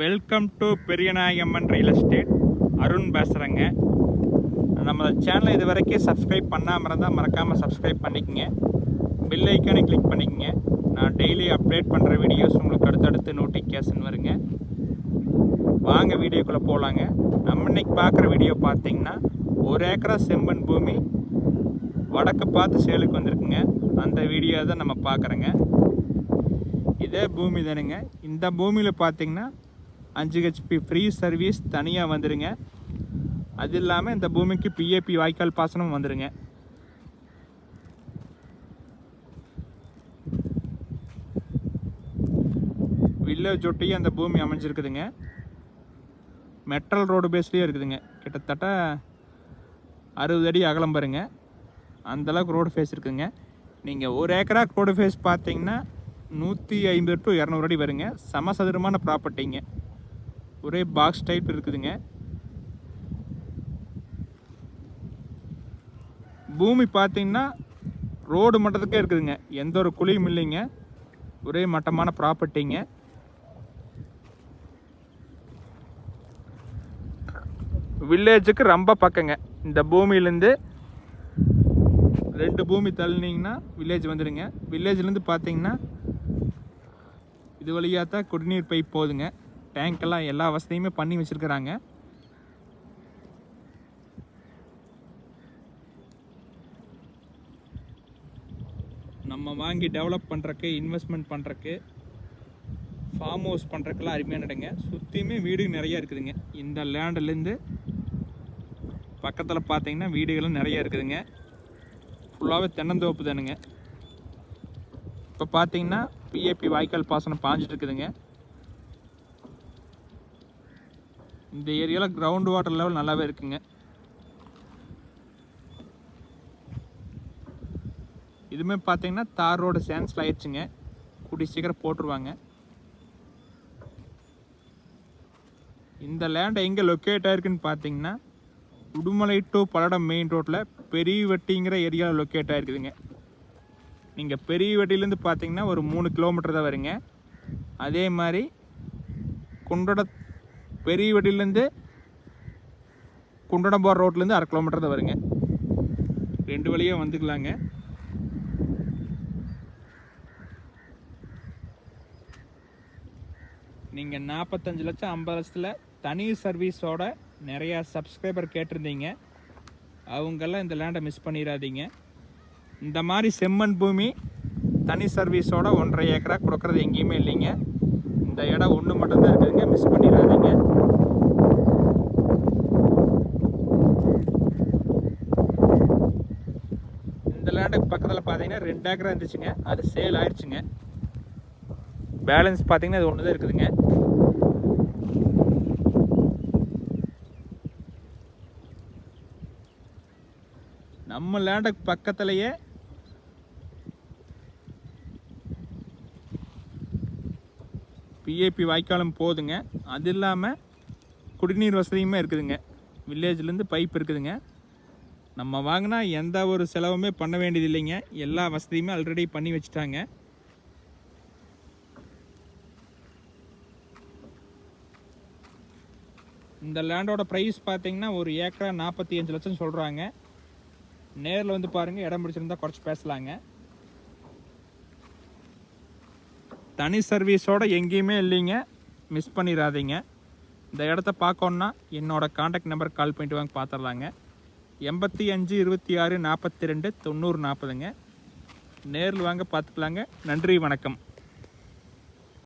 Welcome to Periyanayagamman real estate Arun பேசுகிறேங்க நம்ம சேனலை இது வரைக்கும் சப்ஸ்கிரைப் பண்ணாமல் இருந்தால் மறக்காமல் சப்ஸ்கிரைப் பண்ணிக்கோங்க. பில் ஐக்கானை கிளிக் பண்ணிக்கோங்க. நான் டெய்லி அப்டேட் பண்ணுற வீடியோஸ் உங்களுக்கு அடுத்தடுத்து நோட்டிஃபிகேஷன் வருங்க. வாங்க வீடியோக்குள்ளே போகலாங்க நம்ம இன்னைக்கு பார்க்குற வீடியோ பார்த்தீங்கன்னா ஒரு ஏக்கரா செம்மண் பூமி வடக்கு பார்த்து சேலுக்கு வந்திருக்குங்க. அந்த வீடியோ தான் நம்ம பார்க்குறோங்க. இதே பூமி தானுங்க. இந்த பூமியில் பார்த்தீங்கன்னா அஞ்சு ஹெச்பி ஃப்ரீ சர்வீஸ் தனியாக வந்துடுங்க அது இல்லாமல் இந்த பூமிக்கு பிஏபி வாய்க்கால் பாசனம் வந்துடுங்க வில்லேஜ் ஒட்டி அந்த பூமி அமைஞ்சிருக்குதுங்க. மெட்டல் ரோடு பேஸ்லேயே இருக்குதுங்க. கிட்டத்தட்ட அறுபது அடி அகலம் பாருங்க. அந்தளவுக்கு ரோடு ஃபேஸ் இருக்குதுங்க நீங்கள் ஒரு ஏக்கரா ரோடு ஃபேஸ் பார்த்தீங்கன்னா நூற்றி ஐம்பது டு இரநூறு அடி வருங்க. சமசதுரமான ப்ராப்பர்ட்டிங்க ஒரே பாக்ஸ் டைப் இருக்குதுங்க. பூமி பார்த்தீங்கன்னா ரோடு மட்டத்துக்கே இருக்குதுங்க. எந்த ஒரு குழியும் இல்லைங்க. ஒரே மட்டமான ப்ராப்பர்ட்டிங்க வில்லேஜுக்கு ரொம்ப பக்கங்க. இந்த பூமியிலேருந்து ரெண்டு பூமி தள்ளினீங்கன்னா வில்லேஜ் வந்துடுங்க வில்லேஜ்லேருந்து பார்த்தீங்கன்னா இது வழியாக தான் குடிநீர் பைப் போகுதுங்க. டேங்க்கெல்லாம் எல்லா வசதியுமே பண்ணி வச்சுருக்குறாங்க. நம்ம வாங்கி டெவலப் பண்ணுறக்கு இன்வெஸ்ட்மெண்ட் பண்ணுறக்கு ஃபார்ம் ஹவுஸ் பண்ணுறக்கெல்லாம் அருமையான இடங்க சுற்றியுமே வீடு நிறையா இருக்குதுங்க. இந்த லேண்ட்லேருந்து பக்கத்தில் பார்த்தீங்கன்னா வீடுகளும் நிறையா இருக்குதுங்க. ஃபுல்லாகவே தென்னந்தோப்பு தானுங்க. இப்போ பார்த்தீங்கன்னா பிஏபி வாய்க்கால் பாசனம் பாஞ்சிட்டு இருக்குதுங்க. இந்த ஏரியாவில் கிரவுண்ட் வாட்டர் லெவல் நல்லாவே இருக்குங்க. இதுவுமே பார்த்தீங்கன்னா தார் ரோடு சேன்ஸில் ஆயிடுச்சுங்க. கூடி சீக்கிரம் போட்டுருவாங்க. இந்த லேண்ட் எங்கே லொக்கேட் ஆயிருக்குன்னு பார்த்தீங்கன்னா உடுமலை டு பல்லடம் மெயின் ரோட்டில் பெரிய வெட்டிங்கிற ஏரியாவில் லொக்கேட் ஆயிருக்குதுங்க. நீங்கள் பெரிய வெட்டிலேருந்து பார்த்தீங்கன்னா ஒரு மூணு கிலோமீட்டர் தான் வருங்க. அதே மாதிரி குண்டட பெரிய வெட்டிலேருந்து குண்டடம் போகிற ரோட்லேருந்து அரை கிலோமீட்டர் தான் வருங்க. ரெண்டு வழியாக வந்துக்கலாங்க. நீங்கள் நாற்பத்தஞ்சு லட்சம் ஐம்பது லட்சத்தில் தனி சர்வீஸோட நிறையா சப்ஸ்கிரைபர் கேட்டிருந்தீங்க. அவங்கெல்லாம் இந்த லேண்டை மிஸ் பண்ணிடாதீங்க. இந்த மாதிரி செம்மண் பூமி தனி சர்வீஸோட ஒன்றரை ஏக்கரா கொடுக்குறது எங்கேயுமே இல்லைங்க. இந்த இடம் ஒன்று மட்டும்தான் இருக்குதுங்க மிஸ் பண்ணிடாதீங்க. இந்த லேண்டுக்கு பக்கத்தில் பார்த்தீங்கன்னா ரெண்டு ஏக்கரா இருந்துச்சுங்க. அது சேல் ஆயிடுச்சுங்க. பேலன்ஸ் பார்த்தீங்கன்னா அது ஒன்று தான் இருக்குதுங்க. நம்ம லேண்டுக்கு பக்கத்துலேயே பிஏபி வாய்க்காலும் போகுதுங்க அது இல்லாமல் குடிநீர் வசதியுமே இருக்குதுங்க. வில்லேஜ்லேருந்து பைப் இருக்குதுங்க. நம்ம வாங்கினா எந்த ஒரு செலவுமே பண்ண வேண்டியது இல்லைங்க. எல்லா வசதியுமே ஆல்ரெடி பண்ணி வச்சுட்டாங்க. இந்த லேண்டோட ப்ரைஸ் பார்த்தீங்கன்னா ஒரு ஏக்கரா நாற்பத்தி அஞ்சு லட்சம் சொல்கிறாங்க நேரில் வந்து பாருங்கள் இடம் பிடிச்சிருந்தா குறைச்சி பேசலாங்க. தனி சர்வீஸோட எங்கேயுமே இல்லைங்க. மிஸ் பண்ணிடாதீங்க இந்த இடத்த பார்க்கணுன்னா என்னோடய காண்டாக்ட் நம்பர் கால் பண்ணிட்டு வாங்க பார்த்துடலாங்க எண்பத்தி அஞ்சு இருபத்தி ஆறு நாற்பத்தி ரெண்டு தொண்ணூறு நாற்பதுங்க நேரில் வாங்க பார்த்துக்கலாங்க நன்றி வணக்கம்.